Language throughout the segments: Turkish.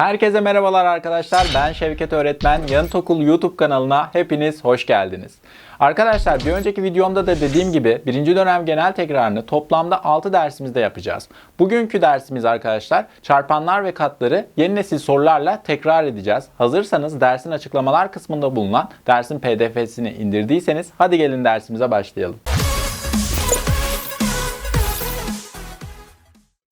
Herkese merhabalar arkadaşlar. Ben Şevket Öğretmen. Yanıt Okul YouTube kanalına hepiniz hoş geldiniz. Arkadaşlar bir önceki videomda da dediğim gibi birinci dönem genel tekrarını toplamda 6 dersimizde yapacağız. Bugünkü dersimiz arkadaşlar çarpanlar ve katları yeni nesil sorularla tekrar edeceğiz. Hazırsanız dersin açıklamalar kısmında bulunan dersin pdf'sini indirdiyseniz hadi gelin dersimize başlayalım.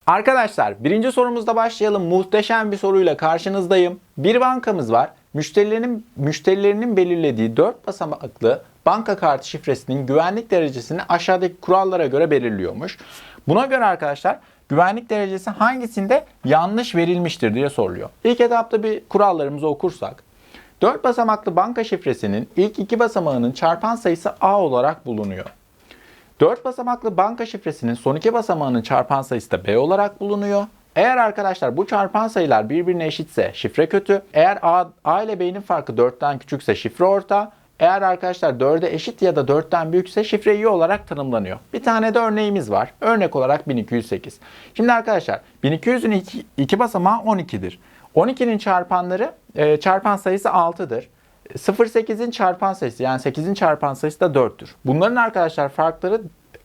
Arkadaşlar birinci sorumuzda başlayalım. Muhteşem bir soruyla karşınızdayım. Bir bankamız var. Müşterilerinin, müşterilerinin belirlediği 4 basamaklı banka kartı şifresinin güvenlik derecesini aşağıdaki kurallara göre belirliyormuş. Buna göre arkadaşlar güvenlik derecesi hangisinde yanlış verilmiştir diye soruluyor. İlk etapta bir kurallarımızı okursak. 4 basamaklı banka şifresinin ilk iki basamağının çarpan sayısı A olarak bulunuyor. 4 basamaklı banka şifresinin son iki basamağının çarpan sayısı da B olarak bulunuyor. Eğer arkadaşlar bu çarpan sayılar birbirine eşitse şifre kötü. Eğer A, A ile B'nin farkı 4'ten küçükse şifre orta. Eğer arkadaşlar 4'e eşit ya da 4'ten büyükse şifre iyi olarak tanımlanıyor. Bir tane de örneğimiz var. Örnek olarak 1208. Şimdi arkadaşlar 1200'ün iki, iki basamağı 12'dir. 12'nin çarpanları e, çarpan sayısı 6'dır. 0.8'in çarpan sayısı yani 8'in çarpan sayısı da 4'tür. Bunların arkadaşlar farkları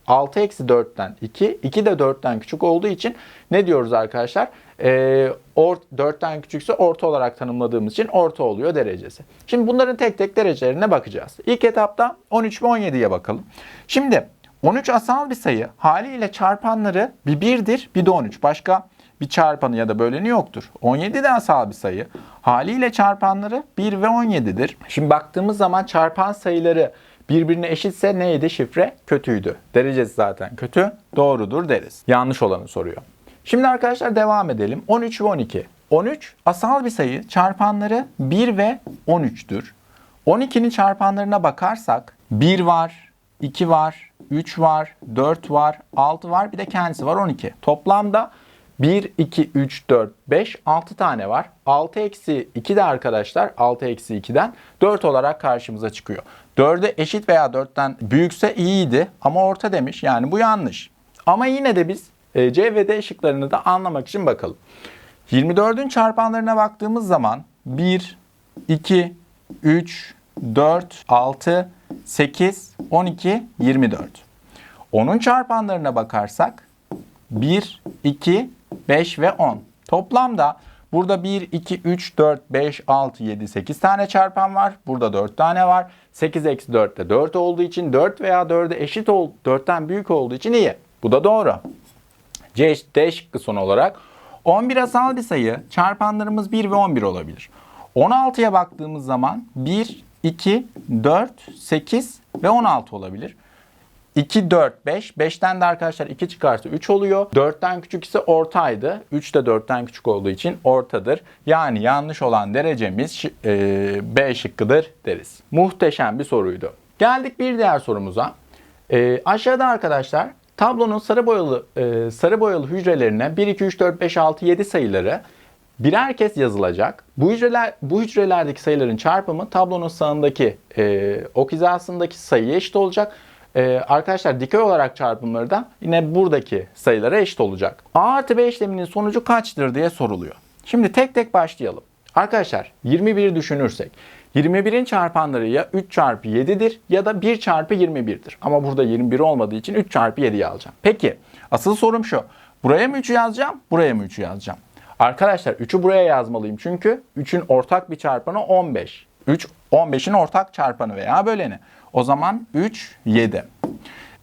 6 eksi 4'ten 2, 2 de 4'ten küçük olduğu için ne diyoruz arkadaşlar? Ee, or, 4'ten küçükse orta olarak tanımladığımız için orta oluyor derecesi. Şimdi bunların tek tek derecelerine bakacağız. İlk etapta 13 ve 17'ye bakalım. Şimdi 13 asal bir sayı haliyle çarpanları bir 1'dir bir de 13. Başka bir çarpanı ya da böleni yoktur. 17 de asal bir sayı. Haliyle çarpanları 1 ve 17'dir. Şimdi baktığımız zaman çarpan sayıları birbirine eşitse neydi şifre? Kötüydü. Derecesi zaten kötü. Doğrudur deriz. Yanlış olanı soruyor. Şimdi arkadaşlar devam edelim. 13 ve 12. 13 asal bir sayı. Çarpanları 1 ve 13'tür. 12'nin çarpanlarına bakarsak 1 var, 2 var, 3 var, 4 var, 6 var bir de kendisi var 12. Toplamda 1, 2, 3, 4, 5, 6 tane var. 6 eksi 2 de arkadaşlar 6 eksi 2'den 4 olarak karşımıza çıkıyor. 4'e eşit veya 4'ten büyükse iyiydi ama orta demiş. Yani bu yanlış. Ama yine de biz e, C ve D şıklarını da anlamak için bakalım. 24'ün çarpanlarına baktığımız zaman 1, 2, 3, 4, 6, 8, 12, 24. Onun çarpanlarına bakarsak 1, 2, 5 ve 10. Toplamda burada 1, 2, 3, 4, 5, 6, 7, 8 tane çarpan var. Burada 4 tane var. 8 eksi 4 de 4 olduğu için 4 veya 4'e eşit ol, 4'ten büyük olduğu için iyi. Bu da doğru. C, D şıkkı son olarak 11 asal bir sayı çarpanlarımız 1 ve 11 olabilir. 16'ya baktığımız zaman 1, 2, 4, 8 ve 16 olabilir. 2, 4, 5. 5'ten de arkadaşlar 2 çıkarsa 3 oluyor. 4'ten küçük ise ortaydı. 3 de 4'ten küçük olduğu için ortadır. Yani yanlış olan derecemiz e, B şıkkıdır deriz. Muhteşem bir soruydu. Geldik bir diğer sorumuza. E, aşağıda arkadaşlar tablonun sarı boyalı e, sarı boyalı hücrelerine 1, 2, 3, 4, 5, 6, 7 sayıları birer kez yazılacak. Bu hücreler bu hücrelerdeki sayıların çarpımı tablonun sağındaki e, ok hizasındaki sayıya eşit olacak. Ee, arkadaşlar dikey olarak çarpımları da yine buradaki sayılara eşit olacak. A artı B işleminin sonucu kaçtır diye soruluyor. Şimdi tek tek başlayalım. Arkadaşlar 21 düşünürsek 21'in çarpanları ya 3 çarpı 7'dir ya da 1 çarpı 21'dir. Ama burada 21 olmadığı için 3 çarpı 7'yi alacağım. Peki asıl sorum şu. Buraya mı 3'ü yazacağım? Buraya mı 3'ü yazacağım? Arkadaşlar 3'ü buraya yazmalıyım çünkü 3'ün ortak bir çarpanı 15. 3 15'in ortak çarpanı veya böleni. O zaman 3, 7.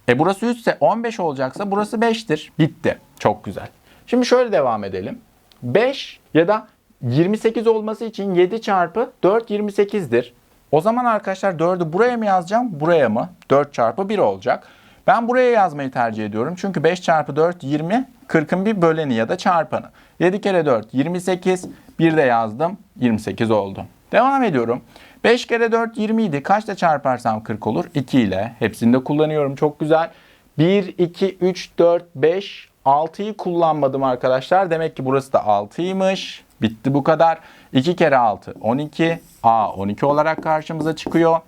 E burası 3 ise 15 olacaksa burası 5'tir. Bitti. Çok güzel. Şimdi şöyle devam edelim. 5 ya da 28 olması için 7 çarpı 4 28'dir. O zaman arkadaşlar 4'ü buraya mı yazacağım? Buraya mı? 4 çarpı 1 olacak. Ben buraya yazmayı tercih ediyorum. Çünkü 5 çarpı 4 20. 40'ın bir böleni ya da çarpanı. 7 kere 4 28. Bir de yazdım. 28 oldu. Devam ediyorum. 5 kere 4 20 idi. Kaçta çarparsam 40 olur? 2 ile. Hepsini de kullanıyorum. Çok güzel. 1, 2, 3, 4, 5, 6'yı kullanmadım arkadaşlar. Demek ki burası da 6'ymış. Bitti bu kadar. 2 kere 6 12. A 12 olarak karşımıza çıkıyor.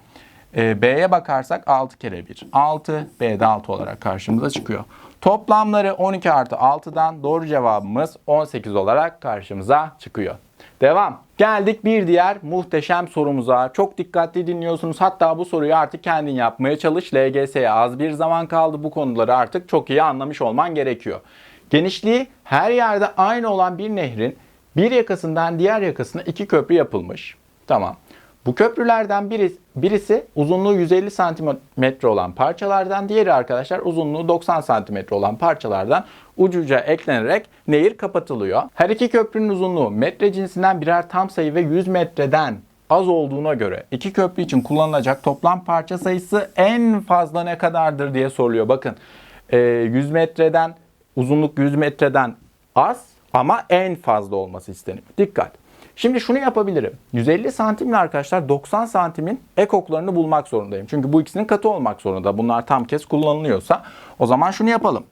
E, B'ye bakarsak 6 kere 1 6. B'de 6 olarak karşımıza çıkıyor. Toplamları 12 artı 6'dan doğru cevabımız 18 olarak karşımıza çıkıyor. Devam. Geldik bir diğer muhteşem sorumuza. Çok dikkatli dinliyorsunuz. Hatta bu soruyu artık kendin yapmaya çalış. LGS'ye az bir zaman kaldı. Bu konuları artık çok iyi anlamış olman gerekiyor. Genişliği her yerde aynı olan bir nehrin bir yakasından diğer yakasına iki köprü yapılmış. Tamam. Bu köprülerden biri, birisi uzunluğu 150 santimetre olan parçalardan, diğeri arkadaşlar uzunluğu 90 santimetre olan parçalardan ucuca eklenerek nehir kapatılıyor. Her iki köprünün uzunluğu metre cinsinden birer tam sayı ve 100 metreden az olduğuna göre iki köprü için kullanılacak toplam parça sayısı en fazla ne kadardır diye soruluyor. Bakın e, 100 metreden uzunluk 100 metreden az ama en fazla olması isteniyor. Dikkat. Şimdi şunu yapabilirim. 150 santimle arkadaşlar 90 santimin ekoklarını bulmak zorundayım. Çünkü bu ikisinin katı olmak zorunda. Bunlar tam kez kullanılıyorsa. O zaman şunu yapalım.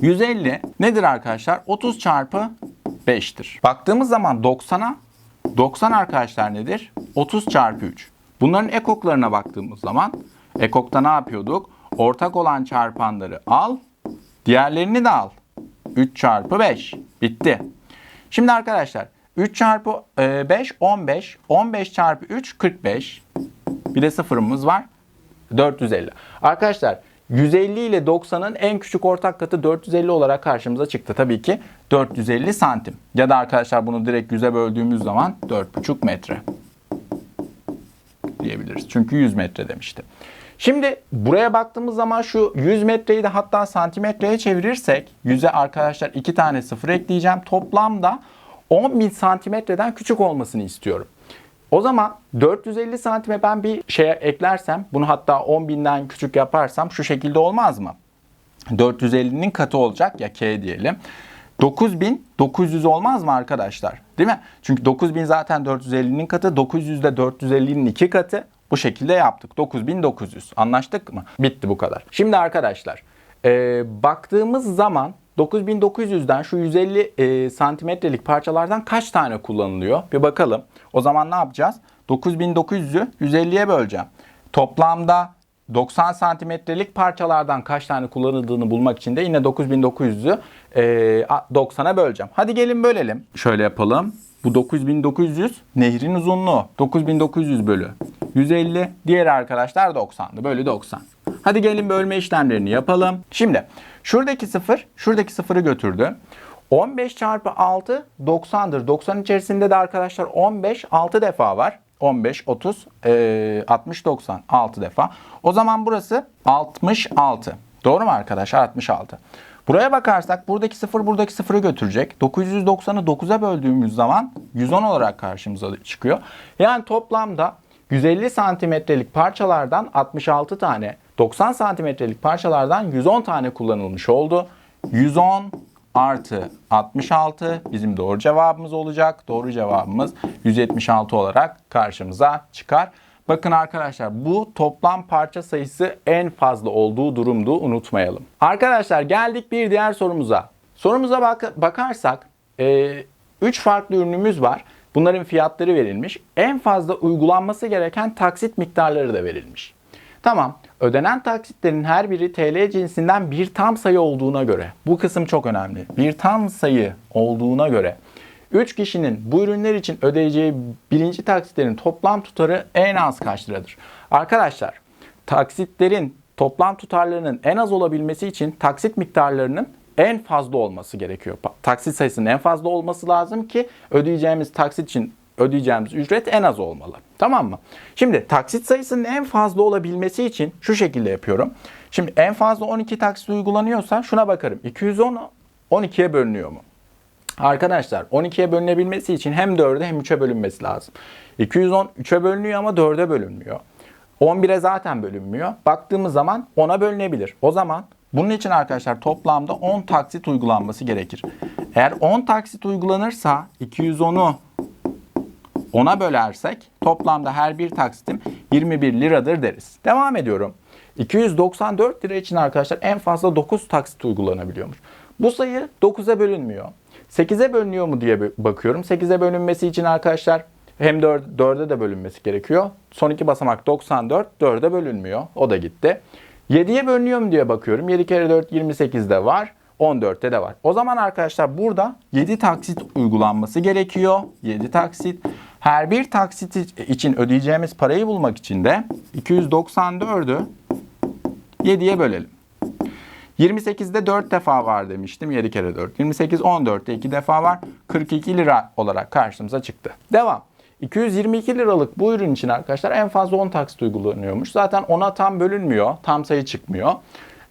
150 nedir arkadaşlar? 30 çarpı 5'tir. Baktığımız zaman 90'a 90 arkadaşlar nedir? 30 çarpı 3. Bunların ekoklarına baktığımız zaman ekokta ne yapıyorduk? Ortak olan çarpanları al, diğerlerini de al. 3 çarpı 5. Bitti. Şimdi arkadaşlar 3 çarpı e, 5 15. 15 çarpı 3 45. Bir de sıfırımız var. 450. Arkadaşlar 150 ile 90'ın en küçük ortak katı 450 olarak karşımıza çıktı. Tabii ki 450 santim. Ya da arkadaşlar bunu direkt 100'e böldüğümüz zaman 4,5 metre diyebiliriz. Çünkü 100 metre demişti. Şimdi buraya baktığımız zaman şu 100 metreyi de hatta santimetreye çevirirsek 100'e arkadaşlar 2 tane sıfır ekleyeceğim. Toplamda 10.000 santimetreden küçük olmasını istiyorum. O zaman 450 santime ben bir şeye eklersem bunu hatta 10.000'den küçük yaparsam şu şekilde olmaz mı? 450'nin katı olacak ya K diyelim. 9900 olmaz mı arkadaşlar? Değil mi? Çünkü 9000 zaten 450'nin katı. 900 de 450'nin iki katı. Bu şekilde yaptık. 9900. Anlaştık mı? Bitti bu kadar. Şimdi arkadaşlar e, baktığımız zaman 9900'den şu 150 e, santimetrelik parçalardan kaç tane kullanılıyor? Bir bakalım. O zaman ne yapacağız? 9900'ü 150'ye böleceğim. Toplamda 90 santimetrelik parçalardan kaç tane kullanıldığını bulmak için de yine 9900'ü e, 90'a böleceğim. Hadi gelin bölelim. Şöyle yapalım. Bu 9900 nehrin uzunluğu. 9900 bölü 150. Diğer arkadaşlar 90'dı. Bölü 90. Hadi gelin bölme işlemlerini yapalım. Şimdi şuradaki sıfır şuradaki sıfırı götürdü. 15 çarpı 6 90'dır. 90 içerisinde de arkadaşlar 15 6 defa var. 15, 30, e, 60, 90 6 defa. O zaman burası 66. Doğru mu arkadaşlar? 66. Buraya bakarsak buradaki sıfır buradaki sıfırı götürecek. 990'ı 9'a böldüğümüz zaman 110 olarak karşımıza çıkıyor. Yani toplamda 150 santimetrelik parçalardan 66 tane, 90 santimetrelik parçalardan 110 tane kullanılmış oldu. 110 artı 66 bizim doğru cevabımız olacak. Doğru cevabımız 176 olarak karşımıza çıkar. Bakın arkadaşlar bu toplam parça sayısı en fazla olduğu durumdu unutmayalım. Arkadaşlar geldik bir diğer sorumuza. Sorumuza bak bakarsak 3 e, farklı ürünümüz var. Bunların fiyatları verilmiş. En fazla uygulanması gereken taksit miktarları da verilmiş. Tamam. Ödenen taksitlerin her biri TL cinsinden bir tam sayı olduğuna göre. Bu kısım çok önemli. Bir tam sayı olduğuna göre 3 kişinin bu ürünler için ödeyeceği birinci taksitlerin toplam tutarı en az kaç liradır? Arkadaşlar taksitlerin toplam tutarlarının en az olabilmesi için taksit miktarlarının en fazla olması gerekiyor. Taksit sayısının en fazla olması lazım ki ödeyeceğimiz taksit için ödeyeceğimiz ücret en az olmalı. Tamam mı? Şimdi taksit sayısının en fazla olabilmesi için şu şekilde yapıyorum. Şimdi en fazla 12 taksit uygulanıyorsa şuna bakarım. 210 12'ye bölünüyor mu? Arkadaşlar 12'ye bölünebilmesi için hem 4'e hem 3'e bölünmesi lazım. 210 3'e bölünüyor ama 4'e bölünmüyor. 11'e zaten bölünmüyor. Baktığımız zaman 10'a bölünebilir. O zaman bunun için arkadaşlar toplamda 10 taksit uygulanması gerekir. Eğer 10 taksit uygulanırsa 210'u 10'a bölersek toplamda her bir taksitim 21 liradır deriz. Devam ediyorum. 294 lira için arkadaşlar en fazla 9 taksit uygulanabiliyormuş. Bu sayı 9'a bölünmüyor. 8'e bölünüyor mu diye bakıyorum. 8'e bölünmesi için arkadaşlar hem 4, 4'e de bölünmesi gerekiyor. Son iki basamak 94, 4'e bölünmüyor. O da gitti. 7'ye bölünüyor mu diye bakıyorum. 7 kere 4 28'de var. 14'te de var. O zaman arkadaşlar burada 7 taksit uygulanması gerekiyor. 7 taksit. Her bir taksit için ödeyeceğimiz parayı bulmak için de 294'ü 7'ye bölelim. 28'de 4 defa var demiştim. 7 kere 4. 28 14'te 2 defa var. 42 lira olarak karşımıza çıktı. Devam. 222 liralık bu ürün için arkadaşlar en fazla 10 taksit uygulanıyormuş. Zaten 10'a tam bölünmüyor. Tam sayı çıkmıyor.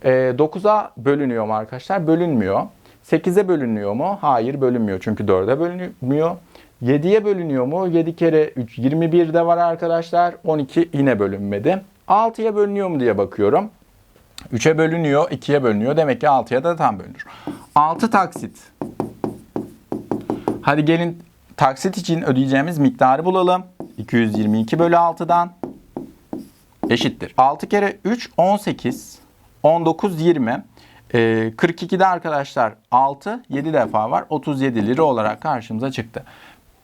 Ee, 9'a bölünüyor mu arkadaşlar? Bölünmüyor. 8'e bölünüyor mu? Hayır bölünmüyor. Çünkü 4'e bölünmüyor. 7'ye bölünüyor mu? 7 kere 3 21'de var arkadaşlar. 12 yine bölünmedi. 6'ya bölünüyor mu diye bakıyorum. 3'e bölünüyor, 2'ye bölünüyor. Demek ki 6'ya da tam bölünür. 6 taksit. Hadi gelin taksit için ödeyeceğimiz miktarı bulalım. 222 bölü 6'dan eşittir. 6 kere 3 18. 19 20. Ee, 42'de arkadaşlar 6 7 defa var. 37 lira olarak karşımıza çıktı.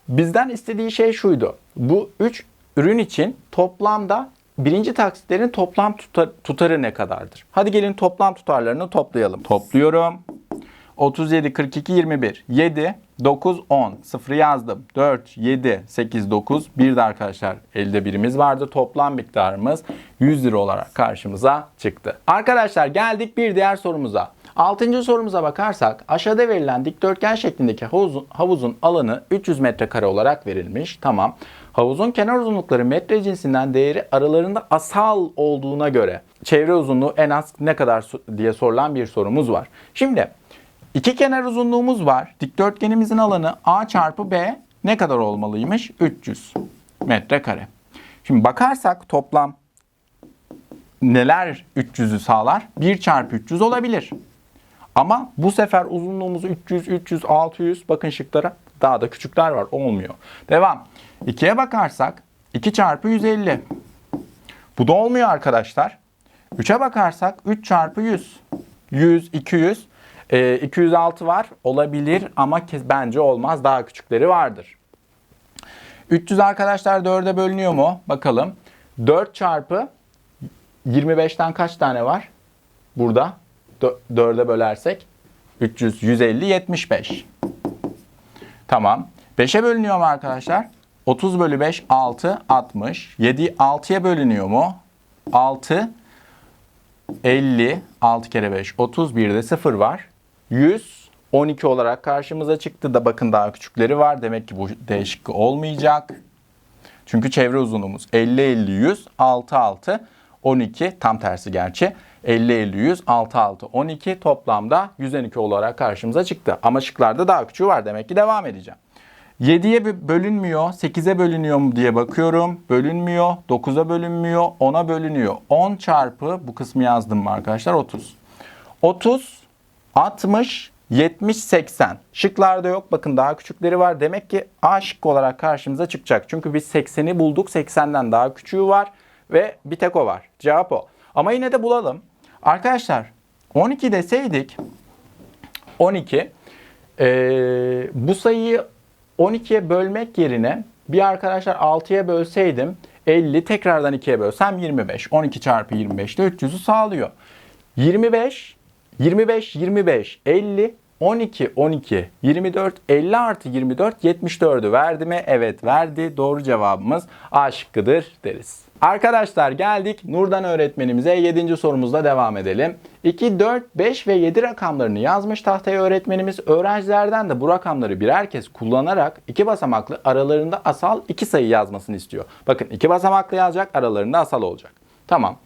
Bizden istediği şey şuydu. Bu 3 ürün için toplamda birinci taksitlerin toplam tutar, tutarı ne kadardır? Hadi gelin toplam tutarlarını toplayalım. Topluyorum. 37, 42, 21, 7, 9, 10. Sıfırı yazdım. 4, 7, 8, 9. Bir de arkadaşlar elde birimiz vardı. Toplam miktarımız 100 lira olarak karşımıza çıktı. Arkadaşlar geldik bir diğer sorumuza. Altıncı sorumuza bakarsak aşağıda verilen dikdörtgen şeklindeki havuzun, havuzun alanı 300 metrekare olarak verilmiş. Tamam. Havuzun kenar uzunlukları metre cinsinden değeri aralarında asal olduğuna göre çevre uzunluğu en az ne kadar diye sorulan bir sorumuz var. Şimdi iki kenar uzunluğumuz var. Dikdörtgenimizin alanı A çarpı B ne kadar olmalıymış? 300 metrekare. Şimdi bakarsak toplam neler 300'ü sağlar? 1 çarpı 300 olabilir. Ama bu sefer uzunluğumuzu 300, 300, 600 bakın şıklara daha da küçükler var olmuyor. Devam. 2'ye bakarsak 2 çarpı 150. Bu da olmuyor arkadaşlar. 3'e bakarsak 3 çarpı 100. 100, 200. Ee, 206 var olabilir ama bence olmaz. Daha küçükleri vardır. 300 arkadaşlar 4'e bölünüyor mu? Bakalım. 4 çarpı 25'ten kaç tane var? Burada. 4'e bölersek 300, 150, 75. Tamam. 5'e bölünüyor mu arkadaşlar? 30 bölü 5, 6, 60. 7, 6'ya bölünüyor mu? 6, 50, 6 kere 5, 31 de 0 var. 100, 12 olarak karşımıza çıktı da bakın daha küçükleri var. Demek ki bu D şıkkı olmayacak. Çünkü çevre uzunluğumuz 50 50 100 6 6 12 tam tersi gerçi. 50 50 100 6 6 12 toplamda 112 olarak karşımıza çıktı. Ama şıklarda daha küçüğü var demek ki devam edeceğim. 7'ye bölünmüyor, 8'e bölünüyor mu diye bakıyorum. Bölünmüyor, 9'a bölünmüyor, 10'a bölünüyor. 10 çarpı bu kısmı yazdım mı arkadaşlar 30. 30, 60, 70, 80. Şıklarda yok. Bakın daha küçükleri var. Demek ki A şıkkı olarak karşımıza çıkacak. Çünkü biz 80'i bulduk. 80'den daha küçüğü var. Ve bir tek o var. Cevap o. Ama yine de bulalım. Arkadaşlar 12 deseydik 12 ee, bu sayıyı 12'ye bölmek yerine bir arkadaşlar 6'ya bölseydim 50 tekrardan 2'ye bölsem 25. 12 çarpı 25 de 300'ü sağlıyor. 25 25 25 50 12 12 24 50 artı 24 74'ü verdi mi? Evet verdi. Doğru cevabımız A şıkkıdır deriz. Arkadaşlar geldik Nurdan öğretmenimize 7. sorumuzla devam edelim. 2, 4, 5 ve 7 rakamlarını yazmış tahtaya öğretmenimiz. Öğrencilerden de bu rakamları birer kez kullanarak iki basamaklı aralarında asal iki sayı yazmasını istiyor. Bakın iki basamaklı yazacak aralarında asal olacak. Tamam.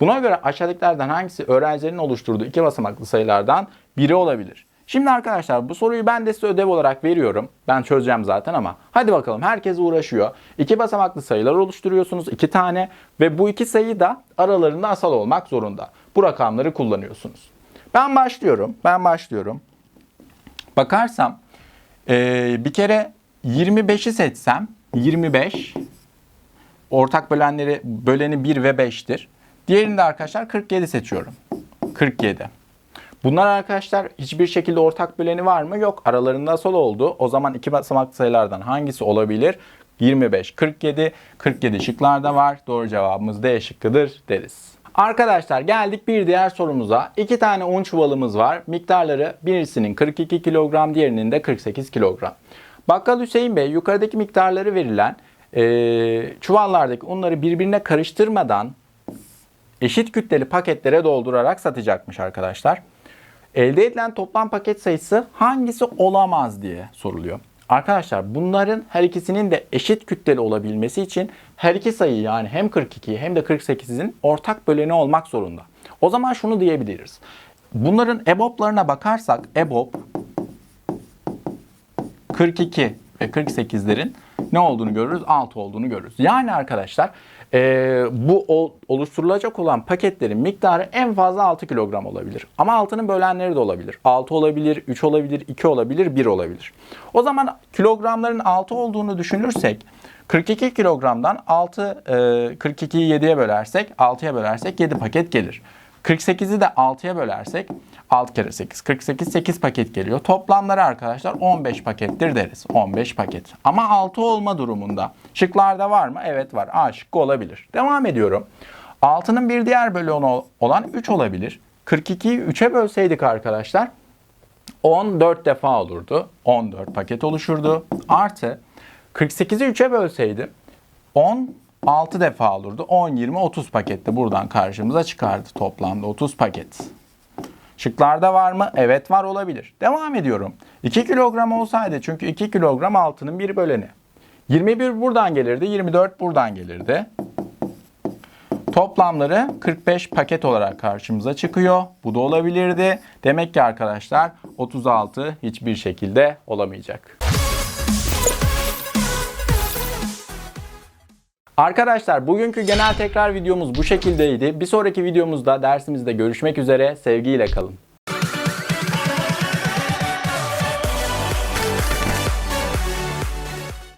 Buna göre aşağıdakilerden hangisi öğrencilerin oluşturduğu iki basamaklı sayılardan biri olabilir? Şimdi arkadaşlar bu soruyu ben de size ödev olarak veriyorum. Ben çözeceğim zaten ama hadi bakalım herkes uğraşıyor. İki basamaklı sayılar oluşturuyorsunuz iki tane ve bu iki sayı da aralarında asal olmak zorunda. Bu rakamları kullanıyorsunuz. Ben başlıyorum. Ben başlıyorum. Bakarsam eee, bir kere 25'i seçsem 25 ortak bölenleri böleni 1 ve 5'tir. Diğerinde arkadaşlar 47 seçiyorum. 47. Bunlar arkadaşlar hiçbir şekilde ortak böleni var mı? Yok. Aralarında asal oldu. O zaman iki basamaklı sayılardan hangisi olabilir? 25, 47. 47 şıklarda var. Doğru cevabımız D şıkkıdır deriz. Arkadaşlar geldik bir diğer sorumuza. İki tane un çuvalımız var. Miktarları birisinin 42 kilogram, diğerinin de 48 kilogram. Bakkal Hüseyin Bey yukarıdaki miktarları verilen eee, çuvallardaki unları birbirine karıştırmadan eşit kütleli paketlere doldurarak satacakmış arkadaşlar. Elde edilen toplam paket sayısı hangisi olamaz diye soruluyor. Arkadaşlar bunların her ikisinin de eşit kütleli olabilmesi için her iki sayı yani hem 42 hem de 48'in ortak böleni olmak zorunda. O zaman şunu diyebiliriz. Bunların EBOB'larına bakarsak EBOB 42 ve 48'lerin ne olduğunu görürüz? 6 olduğunu görürüz. Yani arkadaşlar eee, bu ol- oluşturulacak olan paketlerin miktarı en fazla 6 kilogram olabilir. Ama altının bölenleri de olabilir. 6 olabilir, 3 olabilir, 2 olabilir, 1 olabilir. O zaman kilogramların 6 olduğunu düşünürsek 42 kilogramdan 6 e, 42'yi 7'ye bölersek 6'ya bölersek 7 paket gelir. 48'i de 6'ya bölersek 6 kere 8 48 8 paket geliyor. Toplamları arkadaşlar 15 pakettir deriz. 15 paket. Ama 6 olma durumunda. Şıklarda var mı? Evet var. A şıkkı olabilir. Devam ediyorum. 6'nın bir diğer bölüğü olan 3 olabilir. 42'yi 3'e bölseydik arkadaşlar 14 defa olurdu. 14 paket oluşurdu. Artı 48'i 3'e bölseydim 10 6 defa olurdu. 10, 20, 30 pakette buradan karşımıza çıkardı. Toplamda 30 paket. Şıklarda var mı? Evet var olabilir. Devam ediyorum. 2 kilogram olsaydı çünkü 2 kilogram altının bir böleni. 21 buradan gelirdi, 24 buradan gelirdi. Toplamları 45 paket olarak karşımıza çıkıyor. Bu da olabilirdi. Demek ki arkadaşlar 36 hiçbir şekilde olamayacak. Arkadaşlar bugünkü genel tekrar videomuz bu şekildeydi. Bir sonraki videomuzda dersimizde görüşmek üzere. Sevgiyle kalın.